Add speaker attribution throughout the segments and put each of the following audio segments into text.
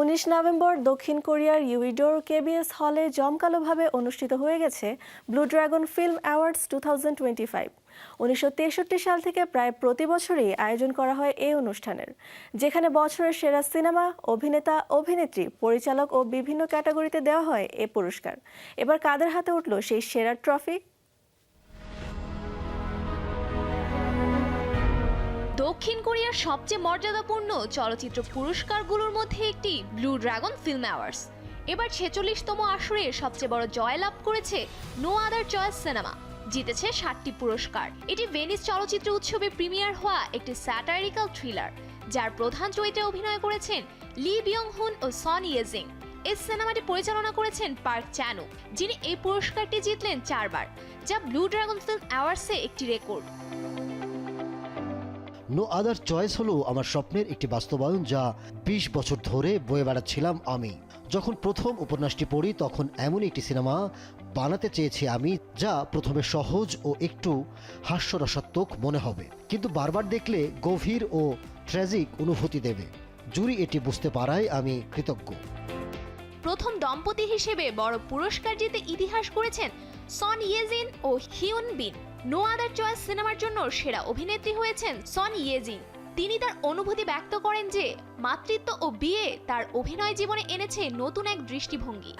Speaker 1: উনিশ নভেম্বর দক্ষিণ কোরিয়ার ইউইডোর কেবিএস হলে জমকালোভাবে অনুষ্ঠিত হয়ে গেছে Blue Dragon Film Awards two thousand twenty five. উনিশশো তেষট্টি সাল থেকে প্রায় প্রতি বছরই আয়োজন করা হয় এই অনুষ্ঠানের, যেখানে বছরের সেরা সিনেমা, অভিনেতা, অভিনেত্রী, পরিচালক ও বিভিন্ন ক্যাটাগরিতে দেওয়া হয় এ পুরস্কার। এবার কাদের হাতে উঠল সেই সেরা ট্রফি?
Speaker 2: দক্ষিণ কোরিয়ার সবচেয়ে মর্যাদাপূর্ণ চলচ্চিত্র পুরস্কারগুলোর মধ্যে একটি ব্লু ড্রাগন ফিল্ম অ্যাওয়ার্ডস। এবার ছেচল্লিশতম আসরে সবচেয়ে বড় জয়লাভ করেছে নো আদার চয়েস সিনেমা। জিতেছে ষাটটি পুরস্কার। এটি ভেনিস চলচ্চিত্র উৎসবে প্রিমিয়ার হওয়া একটি স্যাটারিক্যাল থ্রিলার, যার প্রধান চরিত্রে অভিনয় করেছেন লি বিয়ং হুন ও সন ইয়েজিং। এই সিনেমাটি পরিচালনা করেছেন পার্ক চ্যানু, যিনি এই পুরস্কারটি জিতলেন চারবার, যা ব্লু ড্রাগন ফিল্ম অ্যাওয়ার্ডসে একটি রেকর্ড।
Speaker 3: নো আদার চয়েস হলো আমার স্বপ্নের একটি বাস্তবায়ন যা বিশ বছর ধরে বয়ে বেড়াচ্ছিলাম আমি। যখন প্রথম উপন্যাসটি পড়ি, তখন এমন একটি সিনেমা বানাতে চেয়েছি আমি, যা প্রথমে সহজ ও একটু হাস্যরসাত্মক মনে হবে, কিন্তু বারবার দেখলে গভীর ও ট্র্যাজিক অনুভূতি দেবে। জুরি এটি বুঝতে পারায় আমি কৃতজ্ঞ।
Speaker 2: প্রথম দম্পতি হিসেবে বড় পুরস্কার জিতে ইতিহাস করেছেন সন ইয়েজিন ও Hyun Bin. No Other Choice সিনেমার জন্য সেরা অভিনেত্রী হয়েছেন সন ইয়েজিন। তিনি তার অনুভূতি ব্যক্ত করেন যে মাতৃত্ব ও বিয়ে তার অভিনয় জীবনে এনেছে নতুন এক দৃষ্টিভঙ্গি।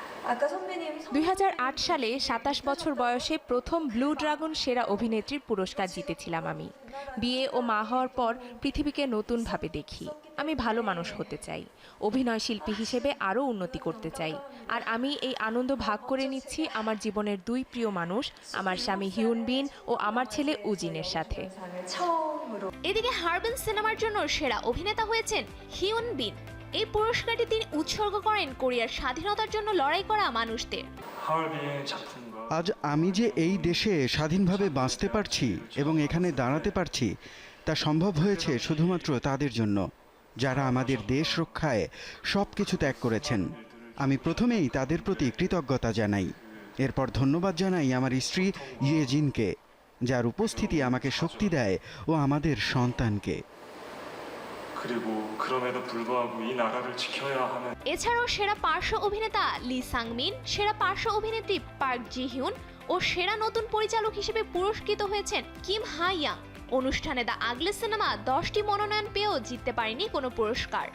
Speaker 4: দুই হাজার
Speaker 5: আট সালে সাতাশ বছর বয়সে প্রথম ব্লু ড্রাগন সেরা অভিনেত্রীর পুরস্কার জিতেছিলাম আমি। বিয়ে ও মা হওয়ার পর পৃথিবীকে নতুনভাবে দেখি। আমি ভালো মানুষ হতে চাই, অভিনয় শিল্পী হিসেবে আরও উন্নতি করতে চাই। আর আমি এই আনন্দ ভাগ করে নিচ্ছি আমার জীবনের দুই প্রিয় মানুষ, আমার স্বামী হিউন বিন ও আমার ছেলে উজিনের সাথে।
Speaker 2: এদিকে হারবেন সিনেমার জন্য সেরা অভিনেতা হয়েছেন হিউন বিন। এই পুরস্কারটি তিনি উৎসর্গ করেন কোরিয়ার স্বাধীনতার জন্য লড়াই করা মানুষদের।
Speaker 6: আজ আমি যে এই দেশে স্বাধীনভাবে বাঁচতে পারছি এবং এখানে দাঁড়াতে পারছি তা সম্ভব হয়েছে শুধুমাত্র তাদের জন্য যারা আমাদের দেশ রক্ষায় সব কিছু ত্যাগ করেছেন। আমি প্রথমেই তাদের প্রতি কৃতজ্ঞতা জানাই। এরপর ধন্যবাদ জানাই আমার স্ত্রী ইয়েজিনকে। যার উপস্থিতি আমাকে শক্তি দেয় ও আমাদের সন্তানকে।
Speaker 2: এছাড়াও সেরা পার্শ্ব অভিনেতা লি সাংমিন সেরা পার্শ্ব অভিনেত্রী পার্ক জি হিউন ও সেরা নতুন পরিচালক হিসেবে পুরস্কৃত হয়েছেন কিম হাইয়াং অনুষ্ঠানে দ্য আগলে সিনেমা দশটি মনোনয়ন পেয়েও জিততে পারেনি কোনো পুরস্কার।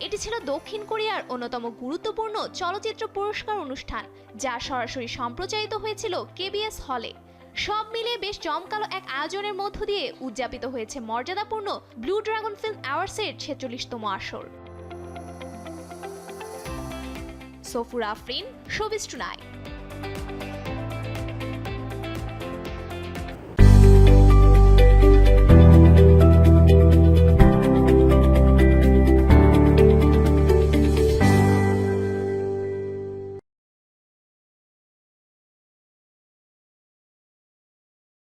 Speaker 2: এটি ছিল দক্ষিণ কোরিয়ার অন্যতম গুরুত্বপূর্ণ চলচ্চিত্র পুরস্কার অনুষ্ঠান যা সরাসরি সম্প্রচারিত হয়েছিল কেবিএস হলে। সব মিলে বেশ জমকালো এক আয়োজনের মধ্য দিয়ে উদযাপিত হয়েছে মর্যাদাপূর্ণ ব্লু ড্রাগন ফিল্ম অ্যাওয়ার্ডসের ছেচল্লিশতম আসর। Sofur Afrin showbiz tonight